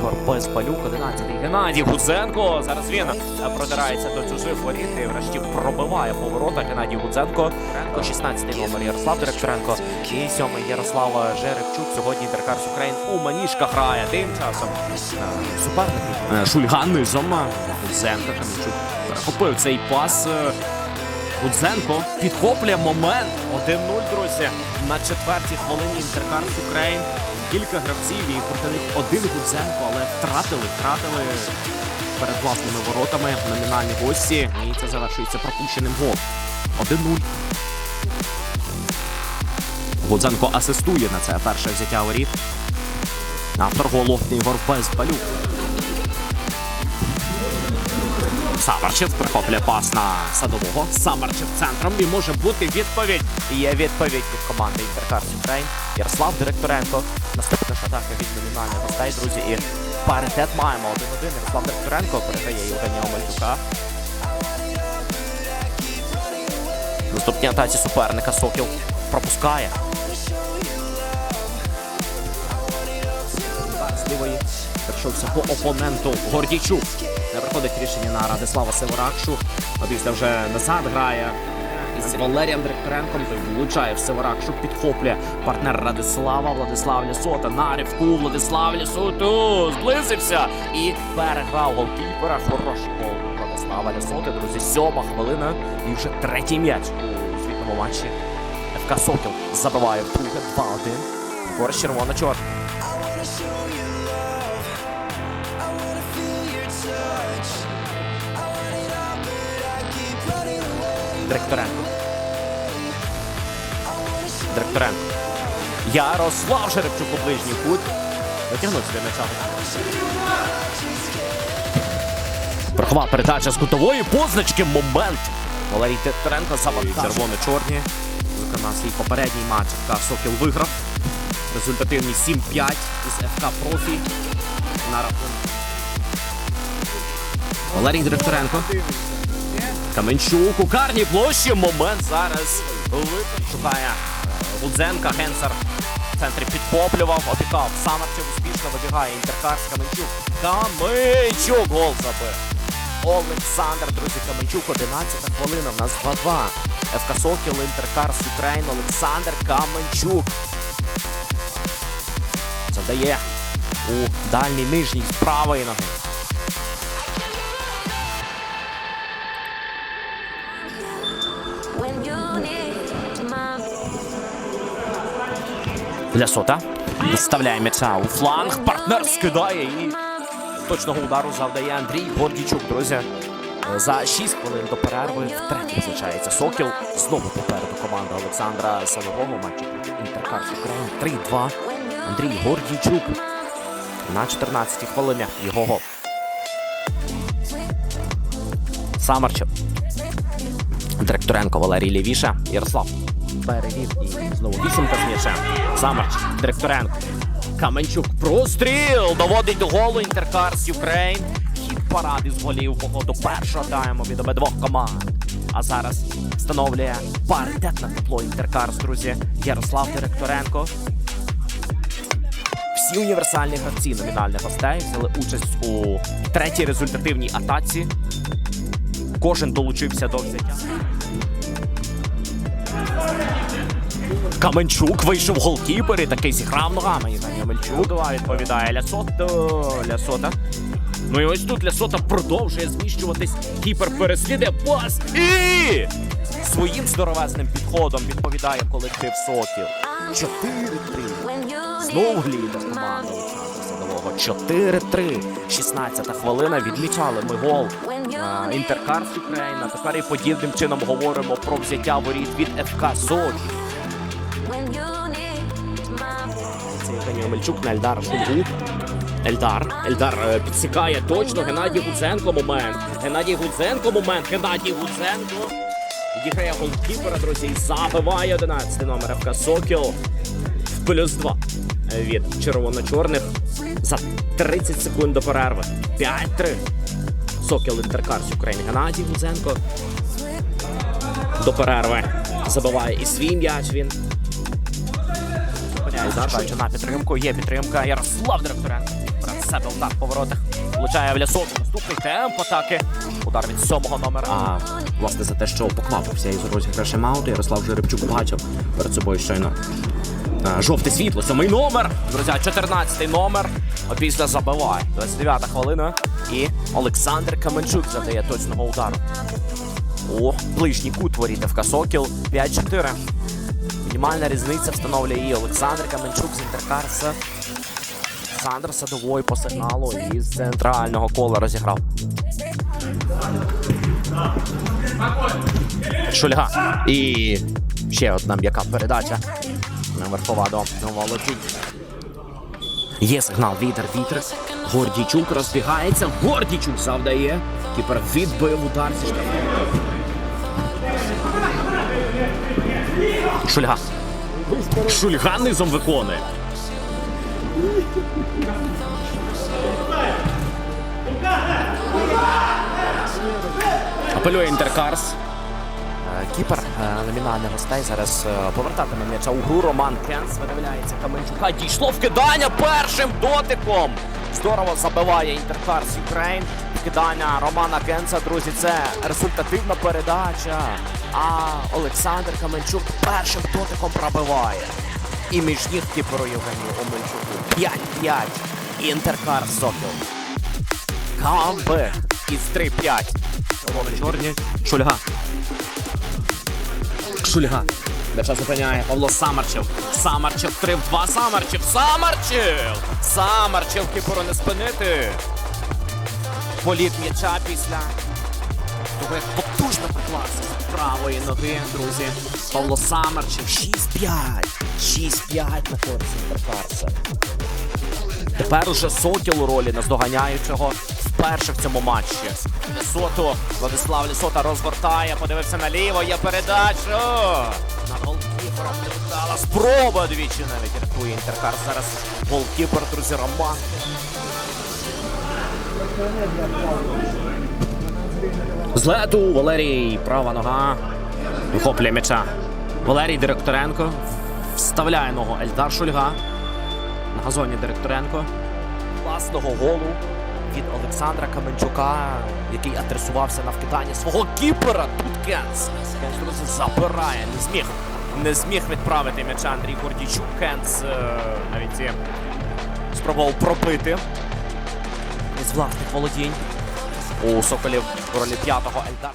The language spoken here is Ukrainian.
Ігор Безпалюк, 11-й Геннадій Гудзенко. Зараз він продирається до чужих воріт і врешті пробиває поворота. Геннадій Гудзенко, 16-й номер Ярослав Директоренко і 7-й Ярослав Жеребчук. Сьогодні Інтеркарс Україн у маніжках грає. Тим часом е, суперники е, Шульган низом. Гудзенко Камінчук перехопив цей пас. е, Гудзенко підхоплює момент. 1-0, друзі. На четвертій хвилині Інтеркарс Україн. Кілька гравців і проти них один Гудзенко, але втратили, втратили перед власними воротами номінальні гості. І це завершується пропущеним гол. 1-0. Гудзенко асистує на це перше взяття воріт. Автор голу Ігор Безбалюк. Самарчев прихоплює пас на садового. Самарчев центром і може бути відповідь. Є відповідь від команди Інтеркарс Україн. Ярослав Директоренко. Наступна ж атака від номінальних гостей, друзі. І паритет маємо 1-1. Ярослав Директоренко передає Євгенія Омельчука. Наступній атаці суперника Сокіл пропускає. з лівої перейшовся по опоненту Гордійчук. Не приходить рішення на Радислава Северакшу. А після вже назад грає із Валерієм Директоренком. Влучає в Северакшу, підхоплює партнер Радислава Владислав Лясота. На ривку Владислав Лясоту зблизився і переграв голкіпера. Хороший гол Владислава Лясоти. Друзі, сьома хвилина і вже третій м'яч у звітному матчі. ФК Сокіл забиває вдруге 2-1. Користь червоно-чорний. Директоренко. Директоренко. Ярослав Жеребчук у ближній кут. Витягнув собі м'яча. Прохова передача з кутової позначки. Момент. Валерій Директоренко завантажив. Червоно-чорні. Зокрема, свій попередній матч ФК Сокіл виграв. Результативний 7-5 із ФК Профі. На рахунок. Валерій Директоренко. Каменчук у карній площі. Момент зараз. Шукає е, Гудзенка. Генсер в центрі підхоплював, опікав. Самарчев успішно вибігає. Інтеркарс Каменчук. Каменчук гол забив. Олександр, друзі, Каменчук, 11 хвилина. В нас 2-2. ФК Сокіл, Інтеркарс Україн, Олександр Каменчук. Задає у дальній нижній з правої ноги. Для сота. Вставляє м'яча у фланг. Партнер скидає і точного удару завдає Андрій Гордійчук. Друзі, за 6 хвилин до перерви втретє визначається Сокіл. Знову попереду команда Олександра Садового матчі Інтеркарс Україн 3-2. Андрій Гордійчук на 14-й хвилині його гол. Самарчев. Директоренко Валерій Лівіша. Ярослав перевів і знову вісімка з м'ячем. Самарч, Директоренко. Каменчук простріл. Доводить до голу Інтеркарс Юкрейн. Хід паради з голів по ходу першого тайму від обидвох команд. А зараз встановлює паритет на тепло Інтеркарс, друзі. Ярослав Директоренко. Всі універсальні гравці номінальних гостей взяли участь у третій результативній атаці. Кожен долучився до взяття. Каменчук вийшов голкіпер і такий зіграв ногами. Омельчук Два відповідає Лясото. Лясота. Ну і ось тут Лясота продовжує зміщуватись. Кіпер переслідує пас і своїм здоровезним підходом відповідає колектив Сокіл. 4-3. when you Знову лідер команди Олександра Садового. 4-3. 16 хвилина. Відмічали ми гол. Е, Інтеркарс Україна. Тепер і подібним чином говоримо про взяття воріт від ФК my Це Євгеній Омельчук на Ельдара Шульгу. Ельдар. Ельдар е, підсікає точно. Геннадій Гудзенко момент. Геннадій Гудзенко момент. Геннадій Гудзенко. Відіграє голкіпера, друзі, і забиває 11 номер ФК Сокіл. Плюс 2 від червоно-чорних за 30 секунд до перерви. 5-3. Сокіл Інтеркарс України. Геннадій Гудзенко. До перерви забиває і свій м'яч він. Зупиняє Чекаючи на підтримку. Є підтримка. Ярослав Директоренко. себе удар по воротах. Влучає в лясоту. Наступний темп атаки. Удар від сьомого номера. А власне за те, що поквапився із розіграшем ауту, Ярослав Жеребчук бачив перед собою щойно е, жовте світло, сьомий номер. Друзі, 14-й номер. Опісля забиває. 29-та хвилина. І Олександр Каменчук завдає точного удару. О, ближній кут ворітивка Сокіл 5-4. Мінімальна різниця встановлює і Олександр Каменчук з Інтеркарса. Олександр Садовой по сигналу із центрального кола розіграв. Шульга. І ще одна м'яка передача. Верхова до Володінь. Є сигнал. Вітер, вітер. Гордійчук розбігається. Гордійчук завдає. Кіпер відбив удар зі штрафного. Шульга. Шульга низом виконує. Апелює Інтеркарс. Е, Кіпер е, номінальних гостей зараз е, повертатиме м'яча у гру. Роман Кенс видивляється Каменчука. Дійшло вкидання першим дотиком. Здорово забиває Інтеркарс Юкрейн. Вкидання Романа Кенса, друзі, це результативна передача. А Олександр Каменчук першим дотиком пробиває. І між ніг кіперу Євгенію Омельчуку. 5-5. Інтеркар Сокіл. Камбек із 3-5. Червоно чорні. Шульга. Шульга. М'яча зупиняє Павло Самарчев. Самарчев 3 в 2. Самарчев. Самарчев! Самарчев кіпору не спинити. Політ м'яча після того, потужно приклався з правої ноги, друзі. Павло Самарчев 6-5. 6-5 на користь Інтеркарса. Тепер уже Сокіл у ролі наздоганяючого вперше в цьому матчі. Лесото, Владислав Лесота розгортає, подивився наліво, є передача. На голкіпером не спроба двічі навіть рятує Інтеркар. Зараз голкіпер, друзі, Роман. З лету Валерій, права нога. Вихоплює м'яча. Валерій Директоренко вставляє ногу Ельдар Шульга. На газоні Директоренко. Власного голу від Олександра Каменчука, який адресувався на вкидання свого кіпера. Тут Кенс. Кенс, друзі, забирає. Не зміг. Не зміг відправити м'яча Андрій Гордійчук. Кенс е, навіть спробував пробити із власних володінь. У Соколів в ролі п'ятого Ельдар.